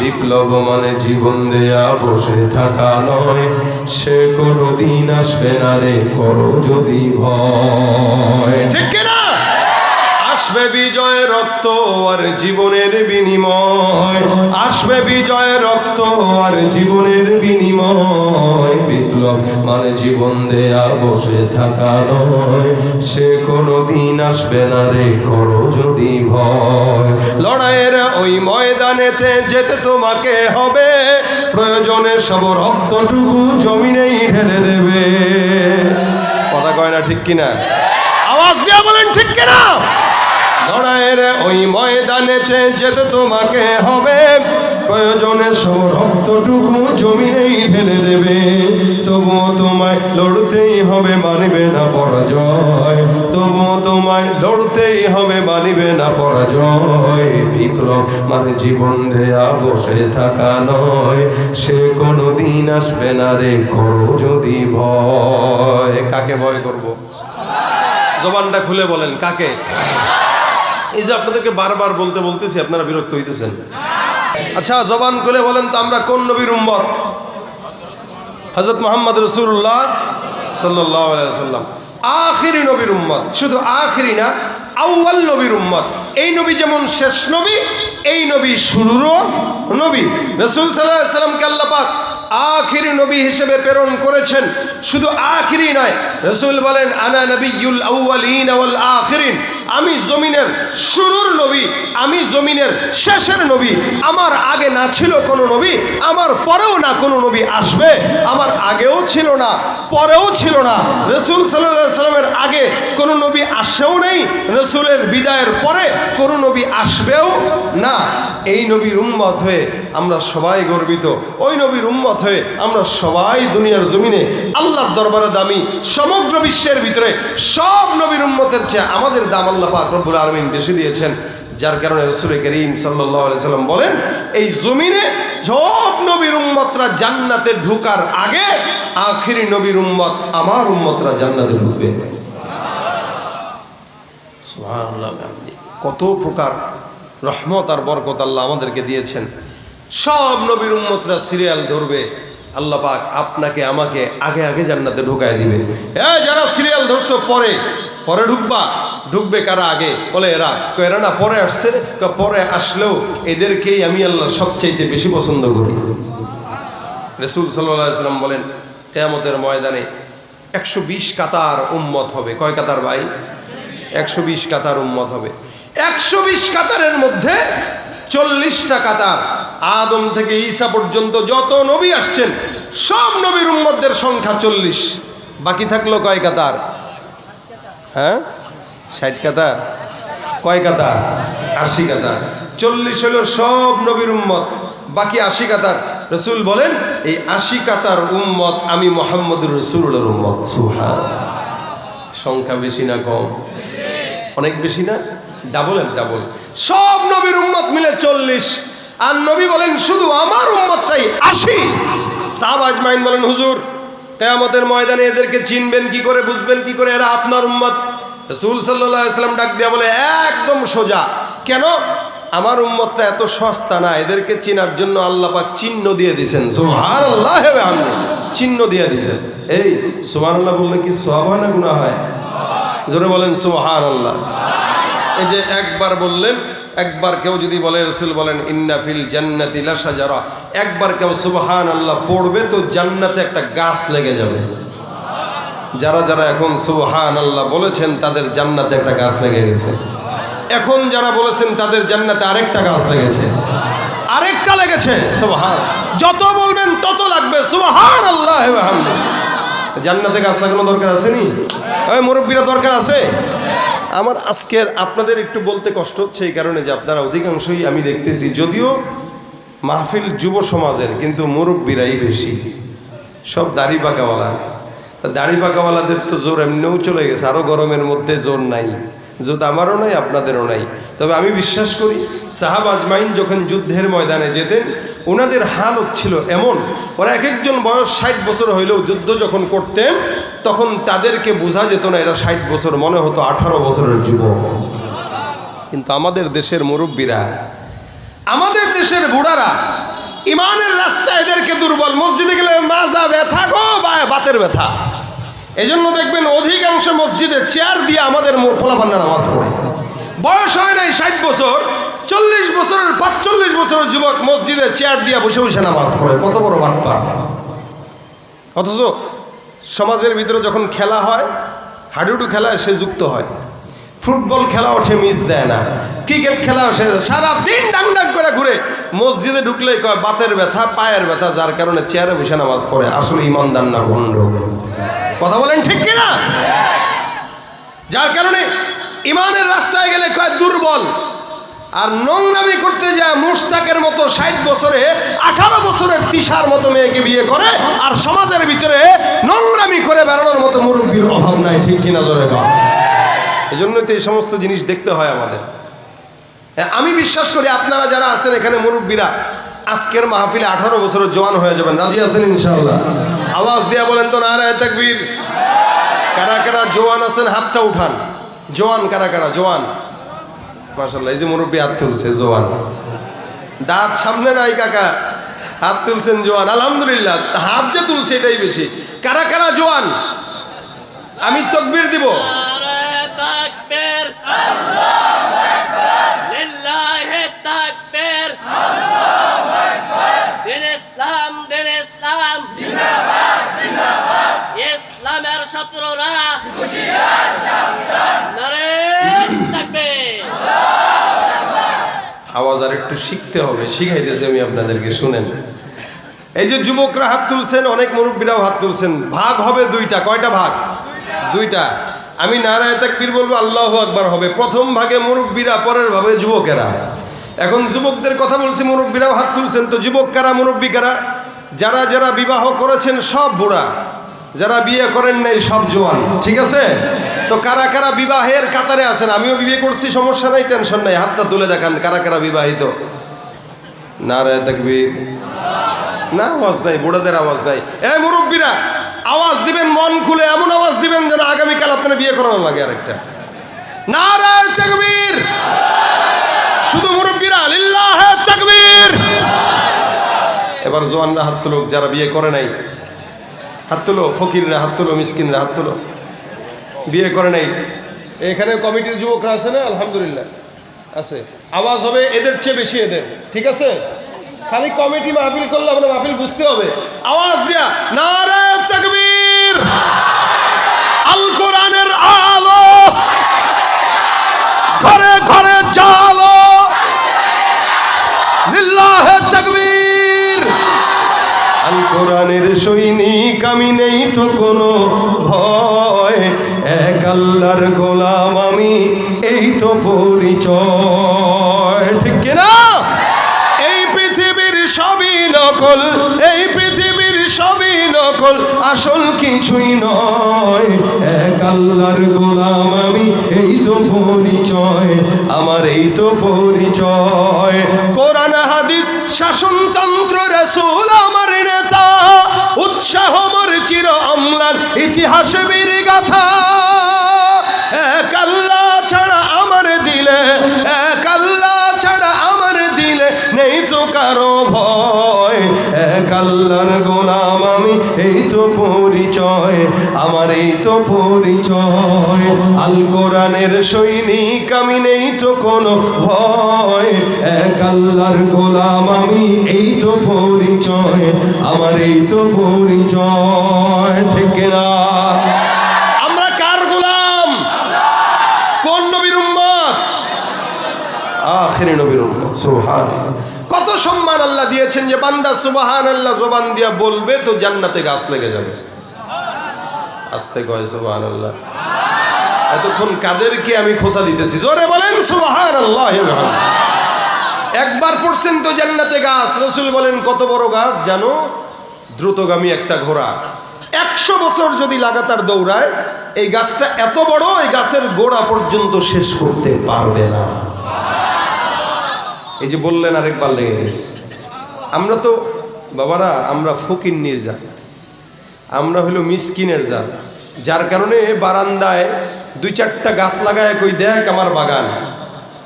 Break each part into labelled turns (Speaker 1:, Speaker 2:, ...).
Speaker 1: বিপ্লব মানে জীবন দেয়া, বসে থাকা নয়। সে কোনো দিন আসবে না রে, করো যদি ভয়। ঠিক কিনা? আসবে বিজয় রক্ত আর জীবনের বিনিময়। আসবে বিজয় রক্ত আর জীবনের বিনিময়। বিপ্লব মানে জীবন দেয়া, বসে থাকা নয়। সে কোনো দিন আসবে না রে, করো যদি ভয়। লড়াইয়ের ওই ময়দানেতে যেতে তোমাকে হবে। প্রয়োজনে সব রক্তটুকু জমিনেই ঢেলে দেবে। কথা কয় না ঠিক কিনা? আওয়াজ দিয়া বলেন ঠিক কিনা? লড়াইয়ের ওই ময়দানেতে যেতে তোমাকে হবে। প্রয়োজনে সব রক্তটুকু জমিনেই ঢেলে দেবে। তবুও তোমায় লড়তেই হবে মানিবে না পরাজয়। তবুও তোমায় লড়তেই হবে মানিবে না পরাজয়। বিপ্লব মানে জীবন দেয়া, বসে থাকা নয়। সে কোনো দিন আসবে না রে, করো যদি ভয়। কাকে ভয় করব? জবানটা খুলে বলেন, কাকে? এই যে আপনাদেরকে বারবার বলতে বলতেছি আপনারা বিরক্ত হইতেছেন। আচ্ছা জবান খুলে বলেন তো আমরা কোন নবীর উম্মত? হজরত মোহাম্মদ রসুল্লাহ সাল্লাহ সাল্লাম আখিরি নবীর উম্মত শুধু আখিরি না আউ্বাল নবীর উম্মত। এই নবী যেমন শেষ নবী এই নবী শুরুরও নবী। রসুল সাল্লাহ সাল্লামকে আল্লাপাক আখিরি নবী হিসেবে প্রেরণ করেছেন। শুধু আখিরি নয় রসুল বলেন আনা নবীল আউ্বালিন আউল আখিরিন। আমি জমিনের শুরুর নবী, আমি জমিনের শেষের নবী, আমার আগে না ছিল কোনো নবী, আমার পরেও না কোনো নবী আসবে, আমার আগেও ছিল না, পরেও ছিল না। রসুল সাল্লাহ সাল্লামের আগে কোনো নবী আসেও নেই, রসুলের বিদায়ের পরে কোনো নবী আসবেও না। এই নবীর উম্মত হয়ে আমরা সবাই গর্বিত। ওই নবীর উম্মত হয়ে আমরা সবাই দুনিয়ার জমিনে আল্লাহর দরবারে দামি, সমগ্র বিশ্বের ভিতরে সব নবীর উম্মতের চেয়ে আমাদের দাম আল্লাহ পাক রব্বুল আলমিন বেশি দিয়েছেন, যার কারণে রসুল করিম সাল্লাম বলেন, এই জমিনে সব নবীর উম্মতরা জান্নাতে ঢুকার আগে আখিরি নবীর উম্মত আমার উম্মতরা জান্নাতে ঢুকবে। কত প্রকার রহমত আর বরকত আল্লাহ আমাদেরকে দিয়েছেন। সব নবীর উম্মতরা সিরিয়াল ধরবে, আল্লাহ পাক আপনাকে, আমাকে আগে আগে জান্নাতে ঢুকায় দিবে। এ, যারা সিরিয়াল ধরছো, পরে পরে ঢুকবা। ঢুকবে কারা আগে? বলে এরা। এরা না, পরে আসছে পরে আসলেও এদেরকেই আমি আল্লাহ সবচাইতে বেশি পছন্দ করি। রসুল সাল্লাম বলেন, কেয়ামতের ময়দানে একশো বিশ কাতার উম্মত হবে। কয় কাতার ভাই? একশো বিশ কাতার উম্মত হবে। একশো বিশ কাতারের মধ্যে চল্লিশটা কাতার। আদম থেকে ঈসা পর্যন্ত যত নবী আসছেন, সব নবীর উম্মতদের সংখ্যা চল্লিশ। বাকি থাকল কয় কাতার? হ্যাঁ? ষাট কাতা কয় কাতা আশি কাতার। চল্লিশ হলো সব নবীর উম্মত। বাকি আশি কাতার? রসুল বলেন, এই আশি কাতার উম্মত আমি মোহাম্মদুর রসুলের উম্মত। সুহান সংখ্যা বেশি না কম? অনেক বেশি না? ডাবল এন্ড ডাবল সব নবীর উম্মত মিলে চল্লিশ। আর নবী বলেন, শুধু আমার উম্মতটাই আশি। সাব আজমাইন বলেন, হুজুর কেয়ামতের ময়দানে এদেরকে চিনবেন, কি করে বুঝবেন, কি করে এরা আপনার উম্মত? রসুল সাল্লাম ডাক দিয়া বলে, একদম সোজা। কেন? আমার উম্মতটা এত সস্তা না, এদেরকে চেনার জন্য আল্লাহ পাক চিহ্ন দিয়ে দিছেন। সোহান আল্লাহ চিহ্ন দিয়ে দিছেন। এই সোহান আল্লাহ বললে কি সোহাবা না গুণা হয়? জোরে বলেন সোহান আল্লাহ এই যে একবার বললেন, একবার কেউ যদি বলে, রসুল বলেন ইন্নাফিল জান্নাতি লাসাজারা একবার কেউ সুবহান আল্লাহ পড়বে, তো জান্নাতে একটা গাছ লেগে যাবে। যারা যারা এখন সুবহান আল্লাহ বলেছেন, তাদের জান্নাতে একটা গাছ লেগে গেছে। এখন যারা বলেছেন, তাদের জান্নাতে আরেকটা গাছ লেগেছে। আরেকটা লেগেছে, সুবহান। যত বলবেন, তত লাগবে সুবহান আল্লাহ জান্নাতে গাছ লাগানো দরকার আছে নি? ওই মুরব্বীরা দরকার আছে? আমার আজকের আপনাদের একটু বলতে কষ্ট হচ্ছে এই কারণে যে আপনারা অধিকাংশই আমি দেখতেছি, যদিও মাহফিল যুব সমাজের, কিন্তু মুরব্বীরাই বেশি, সব দাড়ি বাঁকাওয়ালারা দাড়ি পাকাওয়ালাদের তো জোর এমনিও চলে গেছে আরও গরমের মধ্যে জোর নাই। জোর আমারও নাই, আপনাদেরও নাই। তবে আমি বিশ্বাস করি, সাহাব আজমাইন যখন যুদ্ধের ময়দানে যেতেন ওনাদের হালত ছিল এমন, ওরা এক একজন বয়স ষাট বছর হইলেও যুদ্ধ যখন করতেন, তখন তাদেরকে বোঝা যেত না এরা ষাট বছর, মনে হতো আঠারো বছরের যুবক। কিন্তু আমাদের দেশের মুরব্বীরা, আমাদের দেশের বুড়ারা ইমানের রাস্তায় এদেরকে দুর্বল। মসজিদে গেলে মাজা ব্যথা গো, বা বাতের ব্যথা। এই জন্য দেখবেন অধিকাংশ মসজিদে চেয়ার দিয়ে আমাদের পোলাপান্না নামাজ পড়ে। বয়স হয় নাই ষাট বছর, চল্লিশ বছরের, পাঁচচল্লিশ বছরের যুবক মসজিদে চেয়ার দিয়ে বসে বসে নামাজ পড়ে। কত বড় বাটপা অথচ সমাজের ভিতরে যখন খেলা হয়, হাডুডু খেলায় সে যুক্ত হয়। ফুটবল খেলাও সে মিস দেয় না। ক্রিকেট খেলাও সে সারা দিন ডাং ডাং করে ঘুরে। মসজিদে ঢুকলেই কয়, বাতের ব্যথা, পায়ের ব্যথা, যার কারণে চেয়ারে বসে নামাজ পড়ে। আসলে ইমানদার না ভণ্ড কথা বলেন ঠিক কিনা? যার কারণে ইমানের রাস্তায় গেলে কয়, দুর্বল। আর নোংরামি করতে যায় মুস্তাকের মতো ষাট বছরে, আঠারো বছরের তিসার মতো মেয়েকে বিয়ে করে, আর সমাজের ভিতরে নোংরামি করে বেড়ানোর মতো মুরব্বীর অভাব নাই। ঠিক কিনা জোরে কর এই জন্যই তো এই সমস্ত জিনিস দেখতে হয় আমাদের। আমি বিশ্বাস করি আপনারা যারা আছেন এখানে মুরব্বীরা, আজকের মাহফিলে আঠারো বছরের জোয়ান হয়ে যাবেন। রাজি আছেন ইনশাআল্লাহ? আওয়াজ দিয়া বলেন তো নারায় তাকবীর। কারা কারা জোয়ান আছেন, হাতটা উঠান। জোয়ান কারা কারা? জোয়ান মাসাল্লাহ এই যে মুরব্বী হাত তুলছে জোয়ান দাঁত সামনে নাই কাকা, হাত তুলছেন জোয়ান আলহামদুলিল্লাহ। হাত যে তুলছে এটাই বেশি। কারা কারা জোয়ান আমি তকবির দিব।
Speaker 2: নারে তাকবীর। লিল্লাহি তাকবীর। দিন ইসলাম দিন ইসলাম। ইসলামের শত্রুরা। নারে তাকবীর।
Speaker 1: আওয়াজ আর একটু শিখতে হবে, শিখাইতেছি আমি আপনাদেরকে, শুনেন। এই যে যুবকরা হাত তুলছেন, অনেক মুরব্বীরাও হাত তুলছেন, ভাগ হবে দুইটা, কয়টা ভাগ? দুইটা। আমি নারায় তাকবীর বলব, আল্লাহ আকবার হবে। প্রথম ভাগে মুরব্বীরা, পরের ভাবে যুবকেরা। এখন যুবকদের কথা বলছি, মুরব্বীরাও হাত তুলছেন। তো যুবক কারা, মুরব্বী কারা? যারা যারা বিবাহ করেছেন, সব বুড়া। যারা বিয়ে করেন নাই, সব জোয়ান। ঠিক আছে? তো কারা কারা বিবাহের কাতারে আছেন? আমিও বিয়ে করছি, সমস্যা নাই, টেনশন নাই। হাতটা তুলে দেখান, কারা কারা বিবাহিত? নারায় তাকবীর। না, আওয়াজ নাই, বুড়াদের আওয়াজ নাই। এ মুরব্বীরা, আওয়াজ দিবেন, মন খুলে এমন আওয়াজ দিবেন যেন আগামীকাল আপনার বিয়ে করানো লাগে আরেকটা। নারায় শুধু এবার জোয়ানরা হাত যারা বিয়ে করে নাই। হাত তুলো, ফকিররা হাত তুলো, মিসকিনরা হাত তুলো। বিয়ে করে নাই। এখানে কমিটির যুবকরা আছে না? আলহামদুলিল্লাহ। আছে। আওয়াজ হবে এদের চেয়ে বেশি এদের। ঠিক আছে? খালি কমিটি মাহফিল করলে না, মাহফিল বুঝতে হবে। আওয়াজ দেয়া, নারায় কোরআনের সৈনিক আমি নেই তো কোনো ভয়। এক আল্লাহর গোলাম আমি, এই তো পরিচয়। ঠিক কিনা এই পৃথিবীর সবই নকল, এই পৃথিবীর সবই নকল, আসল কিছুই নয়। এক আল্লাহর গোলাম আমি, এই তো পরিচয়, আমার এই তো পরিচয়। কোরআন হাদিস শাসনতন্ত্র রসুল উৎসাহ মোর চির অম্লান ইতিহাস বীর গাথা। এক আল্লাহ ছাড়া আমার দিলে, এক আল্লাহ ছাড়া আমার দিলে নেই তো কারও ভয়। এক আল্লাহর আমি এই তো পরিচয় আমার এই তো পরিচয়। আল কোরআনের সৈনিক আমি নেই তো কোনো ভয়। এক আল্লাহর গোলাম আমি এই তো পরিচয় আমার এই তো পরিচয়। ঠিক না আমরা কার গোলাম? কোন নবীর উম্মত? আখেরি নবীর উম্মত সুবহানাল্লাহ। দিয়েছেন যে, বান্দা সুবহানাল্লাহ জবান দিয়া বলবে তো জান্নাতে গাছ লেগে যাবে। আস্তে কয় সুবহানাল্লাহ। এতক্ষণ কাদেরকে আমি খোসা দিতেছি। জোরে বলেন সুবহানাল্লাহ। একবার পড়ছেন তো জান্নাতে গাছ। রসুল বলেন, কত বড় গাছ জানো? দ্রুতগামী একটা ঘোড়া। একশো বছর যদি লাগাতার দৌড়ায়, এই গাছটা এত বড়, এই গাছের গোড়া পর্যন্ত শেষ করতে পারবে না। এই যে বললেন, আরেকবার লেগে গেছে। আমরা তো, বাবারা, আমরা ফকিন্নির জাত। আমরা হলো মিসকিনের জাত। যার কারণে বারান্দায় দুই চারটা গাছ লাগায় কই, দেখ আমার বাগান।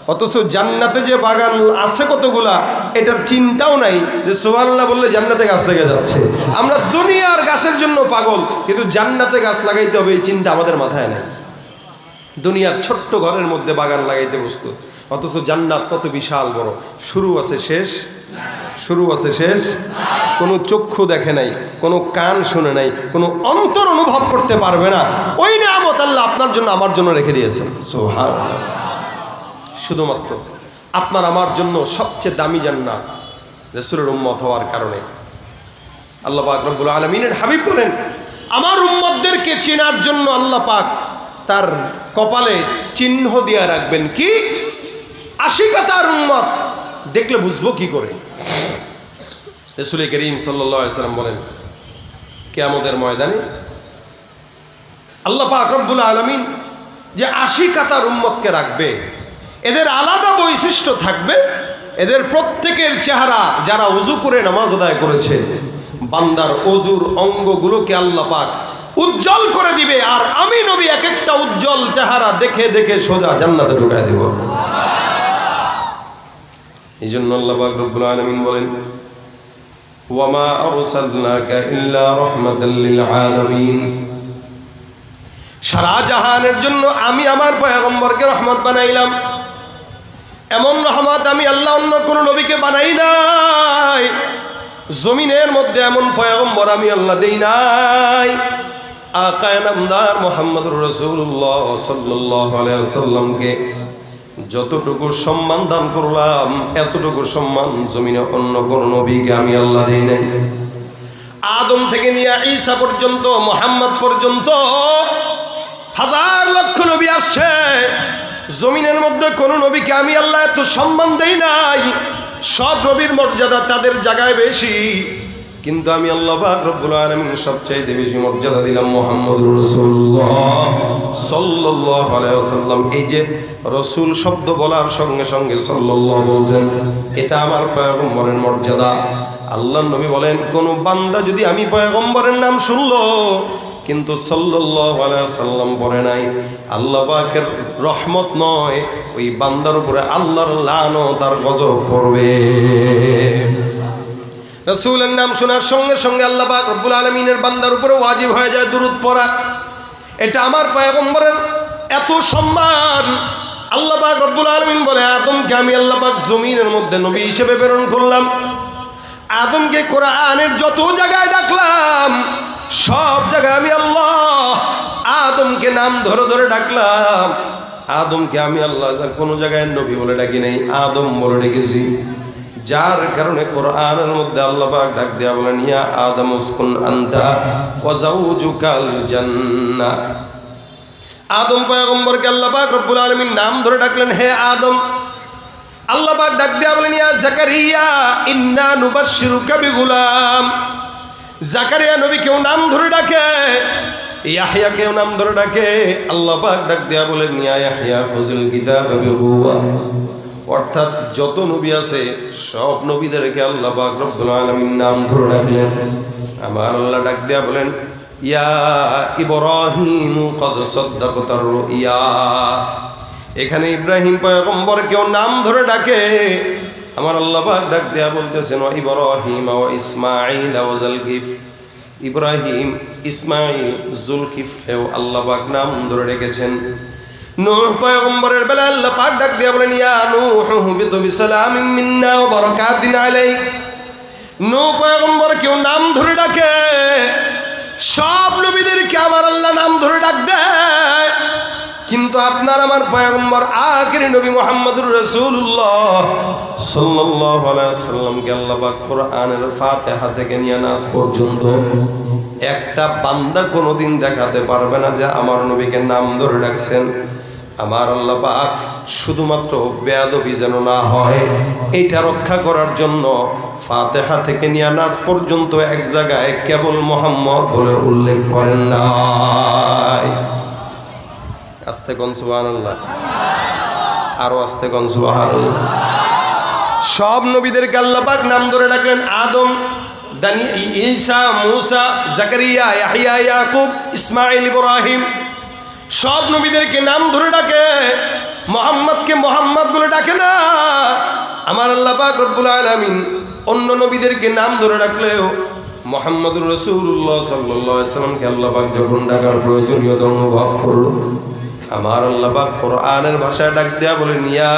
Speaker 1: অথচ জান্নাতে যে বাগান আছে কতগুলা, এটার চিন্তাও নাই যে সোহাল্লাহ বললে জান্নাতে গাছ লেগে যাচ্ছে। আমরা দুনিয়ার গাছের জন্য পাগল, কিন্তু জান্নাতে গাছ লাগাইতে হবে এই চিন্তা আমাদের মাথায় নেই। দুনিয়ার ছোট্ট ঘরের মধ্যে বাগান লাগাইতে বসতো অথচ জান্নাত কত বিশাল বড়। শুরু আছে শেষ শুরু আছে শেষ। কোনো চক্ষু দেখে নাই, কোনো কান শুনে নাই, কোনো অন্তর অনুভব করতে পারবে না। ওই নিয়ামত আল্লাহ আপনার জন্য আমার জন্য রেখে দিয়েছেন। সুবহানাল্লাহ। শুধুমাত্র আপনার আমার জন্য সবচেয়ে দামি জান্নাত রসুলের উম্মত হওয়ার কারণে। আল্লাহ পাক রব্বুল আলমিনের হাবিব বলেন, আমার উম্মতদেরকে চেনার জন্য আল্লাহ পাক তার কপালে চিহ্ন দিয়া রাখবেন কি? আশিকা তার উম্মত দেখলে বুঝব কি করে? রসুল করিম সাল্লাম বলেন, কেয়ামতের ময়দানে আল্লাহ পাক রব্বুল আলমিন যে আশি কাতার উম্মতকে রাখবে, এদের আলাদা বৈশিষ্ট্য থাকবে, এদের প্রত্যেকের চেহারা যারা উজু করে নামাজ আদায় করেছে, বান্দার অজুর অঙ্গগুলোকে আল্লাহ পাক উজ্জ্বল করে দিবে, আর আমি নবী এক একটা উজ্জ্বল চেহারা দেখে দেখে সোজা জান্নাতে ঢুকায় দেব। এই জন্য আল্লাহবাক রব্বুল আলমিন বলেন, ওয়ামা আরসালনাকা ইল্লা রাহমাতাল লিল আলামিন। সারা জাহানের জন্য আমি আমার পয়গম্বরকে রহমত বানাইলাম। এমন রহমত আমি আল্লাহ অন্য কোনো নবীকে বানাই নাই। জমিনের মধ্যে এমন পয়গম্বর আমি আল্লাহ দেই নাই। আকায় নামদার মোহাম্মদ রসুল্লাহ সাল্লাহ সাল্লামকে যতটুকু সম্মান দান করলাম, এতটুকু সম্মান জমিনে অন্য কোনো নবীকে আমি আল্লাহ দেই নাই। আদম থেকে নিয়ে ঈসা পর্যন্ত, মোহাম্মদ পর্যন্ত হাজার লক্ষ নবী আসছে। জমিনের মধ্যে কোনো নবীকে আমি আল্লাহ এত সম্মান দেই নাই। সব নবীর মর্যাদা তাদের জায়গায় বেশি। কিন্তু আমি আল্লাহ রব্বুল আলামিন সবচাইতে বেশি মর্যাদা দিলাম মোহাম্মদ রাসূলুল্লাহ সাল্লাল্লাহু আলাইহি এই যে রসুল শব্দ বলার সঙ্গে সঙ্গে সাল্লাল্লাহু বলছেন এটা আমার পয়গম্বরের মর্যাদা। আল্লাহ নবী বলেন, কোন বান্দা যদি আমি পয়গম্বরের নাম শুনলো, কিন্তু সাল্লাম পড়ে নাই, আল্লাহ রহমত নয়, ওই বান্দার উপরে আল্লাহর লানত আর গজব পড়বে। রসুলের নাম শোনার সঙ্গে সঙ্গে আল্লাহ রব্বুল আলমিনের বান্দার উপরে ওয়াজিব হয়ে যায় দুরুদ পড়া। এটা আমার পয়গম্বরের এত সম্মান। আল্লাহ পাক রব্বুল আলমিন বলে, আদমকে আমি আল্লাহ পাক জমিনের মধ্যে নবী হিসেবে প্রেরণ করলাম। আদমকে কোরআনের যত জায়গায় ডাকলাম, সব জায়গায় আমি আল্লাহ আদমকে নাম ধরে ধরে ডাকলাম। আদমকে আমি আল্লাহ কোনো জায়গায় নবী বলে ডাকি নাই, আদম বলে ডেকেছি। যার কারণে কোরআনের মধ্যে আল্লাহ ডাক দেয়া বলেন, ইয়া আদম উসকুন আনতা ওয়া যাওজুকাল জান্নাহ আদম পয়গম্বরকে আল্লাহ পাক রব্বুল আলামিন নাম ধরে ডাকলেন, হে আদম। আল্লাহ ডাক দেয়া বলেন, ইয়া জাকারিয়া, ইন্না নুবাশশিরুকা বিগুলাম। জাকারিয়া নবী কেউ নাম ধরে ডাকে ইয়াহিয়া কেউ নাম ধরে ডাকে। আল্লাহ ডাক দেয়া বলেন, ইয়া ইয়াহিয়া ফুজিল কিতাব বিহুয়া। অর্থাৎ যত নবী আছে, সব নবীদেরকে আল্লাহ আলামিন নাম ধরে ডাকলেন। আমার আল্লাহ ডাক দেয়া বলেন, ইয়া ইব্রাহিম কদ সদ্দাকতার ইয়া এখানে ইব্রাহিম পয়গম্বর কেউ নাম ধরে ডাকে। আমার আল্লাহ পাক ডাক দেয়া বলতেছেন ইব্রাহিম ও ইসমাইল ও জালকিফ। ইব্রাহিম ইসমাইল জুলকিফ হেও আল্লাহ নাম ধরে ডেকেছেন। নূহ পয়গম্বরের বেলা আল্লাহ পাক ডাক দিয়া বলেন, ইয়া নূহ বিতু বিসালামিন মিন্না ওয়া বারাকাতিন আলাইক। নূহ পয়গম্বর কেউ নাম ধরে ডাকে, সব নবীদেরকে আমার আল্লাহ নাম ধরে ডাক দেয়। কিন্তু আপনার আমার পয়গম্বর আখেরি নবী মোহাম্মদুর রসুল্লাহ সাল্লাল্লাহু আলাইহি সাল্লামকে আল্লাহ পাক কোরআনের ফাতিহা থেকে নিয়ে নাস পর্যন্ত একটা বান্দা কোনোদিন দেখাতে পারবে না যে আমার নবীকে নাম ধরে ডাকছেন। আমার আল্লাহ পাক শুধুমাত্র বেয়াদবি যেন না হয় এইটা রক্ষা করার জন্য ফাতেহা থেকে নিয়ে নাচ পর্যন্ত এক জায়গায় কেবল মোহাম্মদ বলে উল্লেখ করেন নাই। আস্তে কন সুবহানাল্লাহ। আরও আস্তে কন সুবহানাল্লাহ। সব নবীদেরকে আল্লাহ পাক নাম ধরে ডাকলেন আদম, দানি ঈসা, মুসা, জাকারিয়া, ইয়াহিয়া, ইয়াকুব ইসমাইল ইব্রাহিম। সব নবীদেরকে নাম ধরে ডাকে, মোহাম্মদকে মোহাম্মদ বলে ডাকে না। আমার আল্লাহ রব্বুল আলামিন অন্য নবীদেরকে নাম ধরে ডাকলেও মোহাম্মদুর রসুল্লাহ সাল্লামকে আল্লাহ পাক যখন ডাকার প্রয়োজনীয়তা অনুভব করল, আমার আল্লাহ পাক কোরআনের ভাষায় ডাক দেয়া বলেন, ইয়া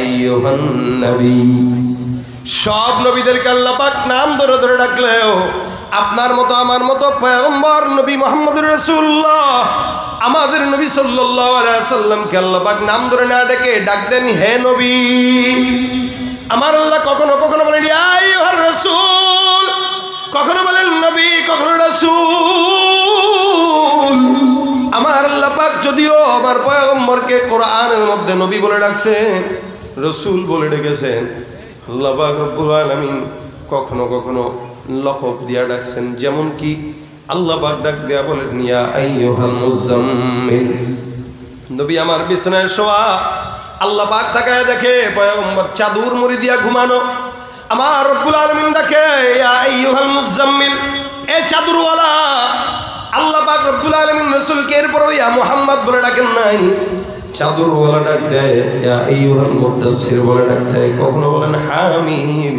Speaker 1: আইয়ুহান নবী। সব নবীদেরকে আল্লাহ পাক নাম ধরে ধরে ডাকলেও, আপনার মতো, আমার মতো পয়গম্বর নবী মোহাম্মদুর রসুল্লাহ আমাদের নবী সাল্লাহ সাল্লামকে আল্লাহ পাক নাম ধরে না ডেকে ডাক দেন, হে নবী, আমার আল্লাহ কখনো কখনো বলেন আই হর রসুল কখনো বলেন, নবী, কখনো রসুল আমার আল্লাহ পাক যদিও আমার পয়গম্বরকে কোরআনের মধ্যে নবী বলে ডাকছেন, রসুল বলে ডেকেছেন আল্লাহ রব্বুল আলামিন কখনো কখনো লকব দিয়া ডাকছেন, যেমন কি আল্লাহ ডাক দেয়া ইয়া আইয়ুহাল মুজাম্মিল নবী আমার বিছানায় শোয়া, আল্লাহ পাক তাকায় দেখে চাদুর মুড়ি দিয়া ঘুমানো। আমার রব্বুল আলমিন ডাকে মুজাম্মিল এ চাদুরওয়ালা, আল্লাহ পাক রব্বুল আলামিন রাসূলকে এরপর ইয়া মুহাম্মদ বলে ডাকেন নাই। চাদুরওয়ালা ডাক দেয়, ইয়া আইয়ুহাল ডাক দেয়। কখনো বলেন, হামিম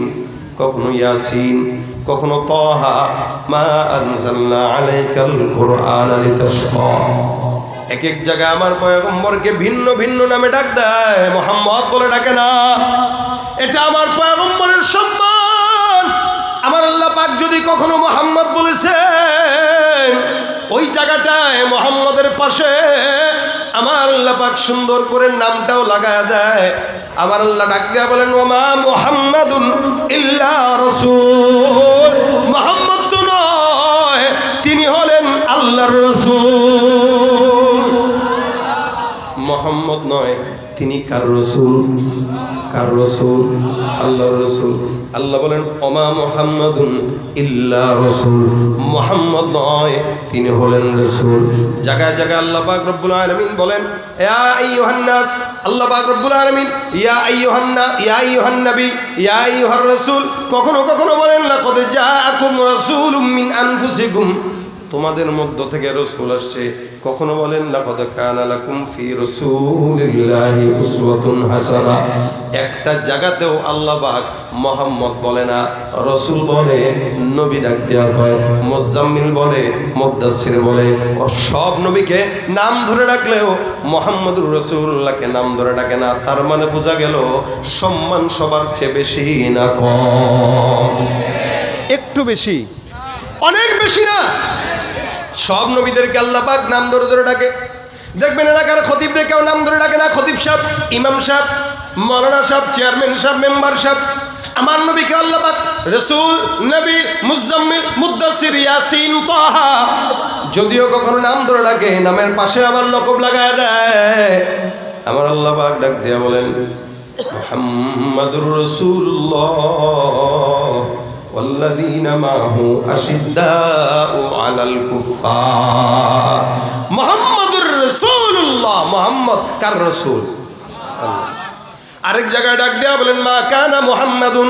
Speaker 1: কখনো ইয়াসিন কখনো তহা মা আনজালনা আলাইকাল কুরআন এক এক জায়গায় আমার পয়গম্বরকে ভিন্ন ভিন্ন নামে ডাক দেয়, মোহাম্মদ বলে ডাকে না। এটা আমার পয়গম্বরের সম্মান। আমার আল্লাহ পাক যদি কখনো মোহাম্মদ বলেছেন ওই জায়গাটায় মোহাম্মদের পাশে আমার আল্লাহ পাক সুন্দর করে নামটাও লাগায় দেয়। আমার আল্লাহ ডাক দেয়া বলেন, ওমা মোহাম্মদুন ইল্লা রসুল। মোহাম্মদ তো নয়, তিনি হলেন আল্লাহর রসুল। মোহাম্মদ নয়, তিনি কার রসুল? রসুল আল্লাহ রসুল। আল্লাহ বলেন অমা মোহাম্মদুন ইল্লা রসুল। মোহাম্মদ নয়, তিনি হলেন রসুল। জায়গায় জায়গায় আল্লাহ পাক আলমিন বলেন আল্লাহ ইয়া ইয়া ইয়া রাসূল। কখনো কখনো বলেন আনফুসিকুম। তোমাদের মধ্য থেকে রসুল আসছে। কখনো বলেন হাসানা। একটা জায়গাতেও আল্লাহ মোহাম্মদ বলে না, রসুল বলে, নবী ডাক দেওয়া হয়, মোজাম্মিল বলে, মুদাসসির বলে। ও সব নবীকে নাম ধরে ডাকলেও মোহাম্মদুর রসুল্লাহকে নাম ধরে ডাকে না। তার মানে বোঝা গেল, সম্মান সবার চেয়ে বেশি না কম। একটু বেশি। অনেক বেশি না। সব নবীদেরকে আল্লাহ পাক নাম ধরে ধরে ডাকে। দেখবেন এলাকার খতিবরে কেউ নাম ধরে ডাকে না, খতিব সাহেব, ইমাম সাহেব, মৌলানা সাহেব, চেয়ারম্যান সাহেব, মেম্বার সাহেব। আমার নবীকে আল্লাহ পাক রসুল, নবী, মুজাম্মিল মুদাসির ইয়াসিন, তাহা। যদিও কখনো নাম ধরে ডাকে, নামের পাশে আবার লকব লাগায় দেয়। আমার আল্লাহ পাক ডাক দিয়া বলেন, মুহাম্মাদুর রাসূলুল্লাহ। والذين معه أشداء على الكفار محمد رسول الله محمد কার রসুল আরেক জায়গায় ডাক দেয়া বলেন মা কানা মুহাম্মাদুন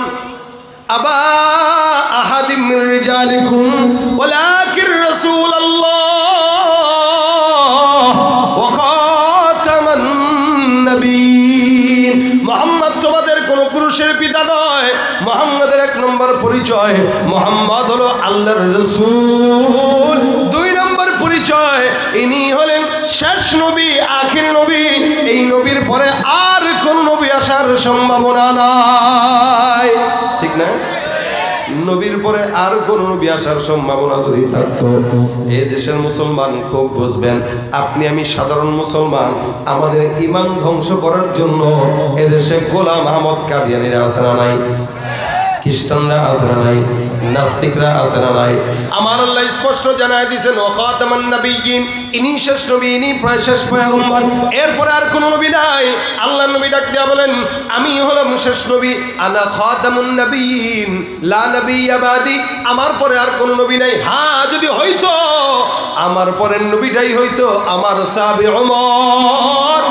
Speaker 1: আবা আহাদিম মিন রিজালিকুম ওয়ালাকিন রাসূলুল্লাহ ওয়া খাতামান নবীন মোহাম্মদ তোমাদের কোন পুরুষের পিতা নয়। মোহাম্মদের এক নম্বর পরিচয় মোহাম্মদ হলো আল্লাহর রসুল। দুই নম্বর পরিচয়, ইনি হলেন শেষ নবী, আখির নবী। এই নবীর পরে আর কোন নবী আসার সম্ভাবনা নাই। ঠিক না? নবীর পরে আর কোন নবী আসার সম্ভাবনা যদি থাকতো, এ দেশের মুসলমান খুব বুঝবেন, আপনি আমি সাধারণ মুসলমান, আমাদের ইমান ধ্বংস করার জন্য এদেশে গোলাম আহমদ কাদিয়ানিরা আছে না নাই? খ্রিস্টানরা আছে না নাই? নাস্তিকরা আছে না নাই? আমার আল্লাহ স্পষ্ট জানায় দিয়েছেন ও খাতামান নবীন ইনি শেষ নবী, ইনি শেষ পয়গম্বর। এরপরে আর কোনো নবী নাই। আল্লাহ নবী ডাক দিয়া বলেন, আমি হলাম শেষ নবী, আনা খাতামুন নবীন লা নবী আবাদি আমার পরে আর কোনো নবী নাই। হ্যাঁ যদি হইতো, আমার পরের নবীটাই হইতো আমার সাহাবী ওমর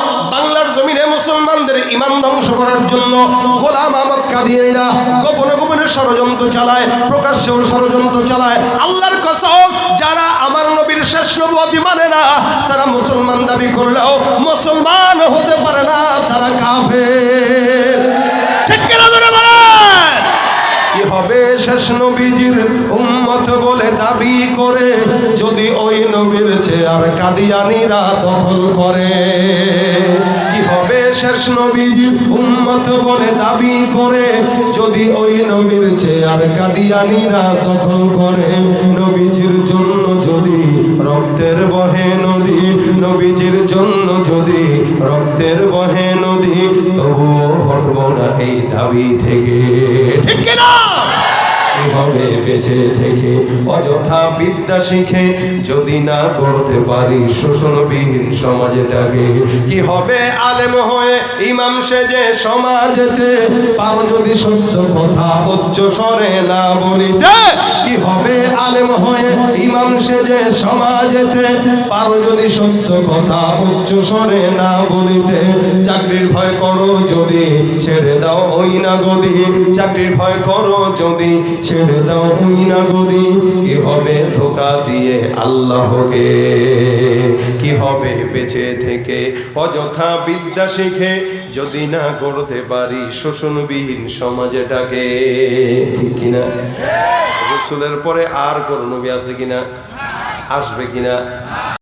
Speaker 1: ইমান ধ্বংস করার জন্য গোলাম আহমদ কাদিয়ানিরা গোপনে গোপনে ষড়যন্ত্র চালায়, প্রকাশ্যেও ষড়যন্ত্র চালায়। আল্লাহর কসম, যারা আমার নবীর শেষ নবুয়তি মানে না, তারা মুসলমান দাবি করলেও মুসলমান হতে পারে না, তারা ধরে কি হবে শেষ নবীজির উম্মত বলে দাবি করে, যদি ওই নবীর চেয়ার কাদিয়ানিরা দখল করে? শেষ নবী উম্মত বলে দাবি করে, যদি ওই নবীর চেয়ার কাদিয়ানিরা দখল করে, নবীজির জন্য যদি রক্তের বহে নদী, নবীজির জন্য যদি রক্তের বহে নদী, তবুও হটব না এই দাবি থেকে। ঠিক কিনা হবে বেঁচে থেকে। অযথা বিদ্যা শিখে যদি না করতে পারি শোষণবিহীন সমাজটাকে, কি হবে আলেম হয়ে ইমাম সেজে সমাজেতে? পাও যদি সত্য কথা উচ্চ স্বরে না বলিতে, কি হবে আলেম হয়ে ইমাম সেজে সমাজেতে? পারো যদি সত্য কথা উচ্চ স্বরে না বলিতে, চাকরির ভয় করো যদি ছেড়ে দাও ওই না গদি চাকরির ভয় করো যদি ছেড়ে দাও ওই না কি হবে ধোকা দিয়ে আল্লাহকে? কি হবে বেঁচে থেকে? অযথা বিদ্যা শিখে যদি না করতে পারি শোষণবিহীন সমাজেটাকে। ঠিক কিনা? রসুলের পরে আর কোন আছে কিনা? আসবে কিনা?